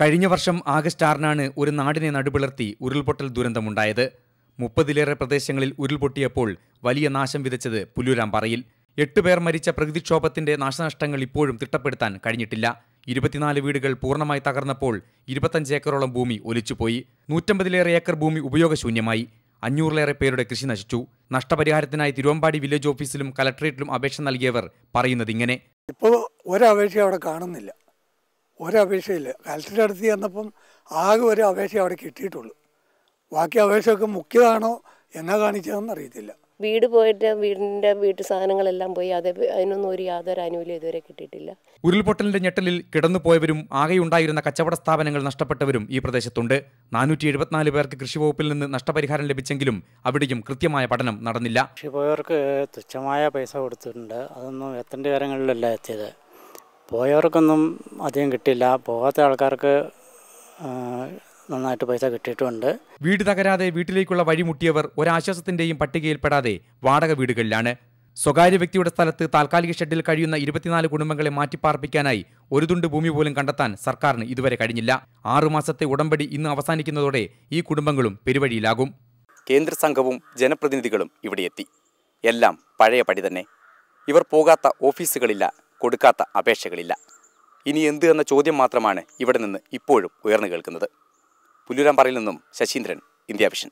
കഴിഞ്ഞ വർഷം ആഗസ്റ്റ് ആറിനാണ് ഒരു നാടിനെ നടുപിളർത്തി ഉരുൾപൊട്ടൽ ദുരന്തമുണ്ടായത്. മുപ്പതിലേറെ പ്രദേശങ്ങളിൽ ഉരുൾപൊട്ടിയപ്പോൾ വലിയ നാശം വിതച്ചത് പുല്ലൂരാമ്പാറയിൽ. പേർ മരിച്ച പ്രകൃതിക്ഷോഭത്തിന്റെ നാശനഷ്ടങ്ങൾ ഇപ്പോഴും തിട്ടപ്പെടുത്താൻ കഴിഞ്ഞിട്ടില്ല. ഇരുപത്തിനാല് വീടുകൾ പൂർണമായി തകർന്നപ്പോൾ ഇരുപത്തഞ്ച് ഏക്കറോളം ഭൂമി ഒലിച്ചുപോയി. നൂറ്റമ്പതിലേറെ ഏക്കർ ഭൂമി ഉപയോഗശൂന്യമായി. അഞ്ഞൂറിലേറെ പേരുടെ കൃഷി നശിച്ചു. നഷ്ടപരിഹാരത്തിനായി തിരുവമ്പാടി വില്ലേജ് ഓഫീസിലും കലക്ടറേറ്റിലും അപേക്ഷ നൽകിയവർ പറയുന്നത് ഇങ്ങനെ. ഇപ്പോൾ ഒരപേക്ഷ അവിടെ കാണുന്നില്ല. ഒരപേക്ഷയില്ല കലക്ടറുടെ അടുത്ത് ചെന്നപ്പം ആകെ ഒരു അപേക്ഷ അവിടെ കിട്ടിയിട്ടുള്ളൂ. ബാക്കി അപേക്ഷയൊക്കെ മുഖ്യതാണോ എന്നാ കാണിച്ചതെന്ന് അറിയത്തില്ല. വീട് പോയിട്ട് വീടിന്റെ വീട്ടു സാധനങ്ങളെല്ലാം പോയി അത് അതിനൊന്നും ഒരു യാതൊരു ആനുകൂല്യം ഇതുവരെ കിട്ടിയിട്ടില്ല. ഉരുൾപൊട്ടലിന്റെ ഞെട്ടലിൽ കിടന്നുപോയവരും ആകെയുണ്ടായിരുന്ന കച്ചവട സ്ഥാപനങ്ങൾ നഷ്ടപ്പെട്ടവരും ഈ പ്രദേശത്തുണ്ട്. നാനൂറ്റി എഴുപത്തിനാല് പേർക്ക് കൃഷിവകുപ്പിൽ നിന്ന് നഷ്ടപരിഹാരം ലഭിച്ചെങ്കിലും അവിടെയും കൃത്യമായ പഠനം നടന്നില്ല. കൃഷി പോയവർക്ക് തുച്ഛമായ പൈസ കൊടുത്തിട്ടുണ്ട്. അതൊന്നും എത്തേണ്ട കാര്യങ്ങളിലല്ല എത്തിയത്. പോയവർക്കൊന്നും അധികം കിട്ടില്ല പോകാത്ത ആൾക്കാർക്ക് നന്നായിട്ട് പൈസ കിട്ടിയിട്ടുണ്ട്. വീട് തകരാതെ വീട്ടിലേക്കുള്ള വഴിമുട്ടിയവർ ഒരാശ്വാസത്തിന്റെയും പട്ടികയിൽപ്പെടാതെ വാടക വീടുകളിലാണ്. സ്വകാര്യ വ്യക്തിയുടെ സ്ഥലത്ത് താൽക്കാലിക ഷെഡിൽ കഴിയുന്ന ഇരുപത്തിനാല് കുടുംബങ്ങളെ മാറ്റിപ്പാർപ്പിക്കാനായി ഒരു തുണ്ട് ഭൂമി പോലും കണ്ടെത്താൻ സർക്കാരിന് ഇതുവരെ കഴിഞ്ഞില്ല. ആറുമാസത്തെ ഉടമ്പടി ഇന്ന് അവസാനിക്കുന്നതോടെ ഈ കുടുംബങ്ങളും പെരുവഴിയിലാകും. കേന്ദ്ര സംഘവും ജനപ്രതിനിധികളും ഇവിടെ എത്തി എല്ലാം പഴയ പടി തന്നെ. ഇവർ പോകാത്ത ഓഫീസുകളില്ല. കൊടുക്കാത്ത അപേക്ഷകളില്ല. ഇനി എന്ത് എന്ന ചോദ്യം മാത്രമാണ് ഇവിടെ നിന്ന് ഇപ്പോഴും ഉയർന്നു കേൾക്കുന്നത്. പുല്ലൂരാമ്പാറയിൽ നിന്നും ശശീന്ദ്രൻ ഇന്ത്യ വിഷൻ.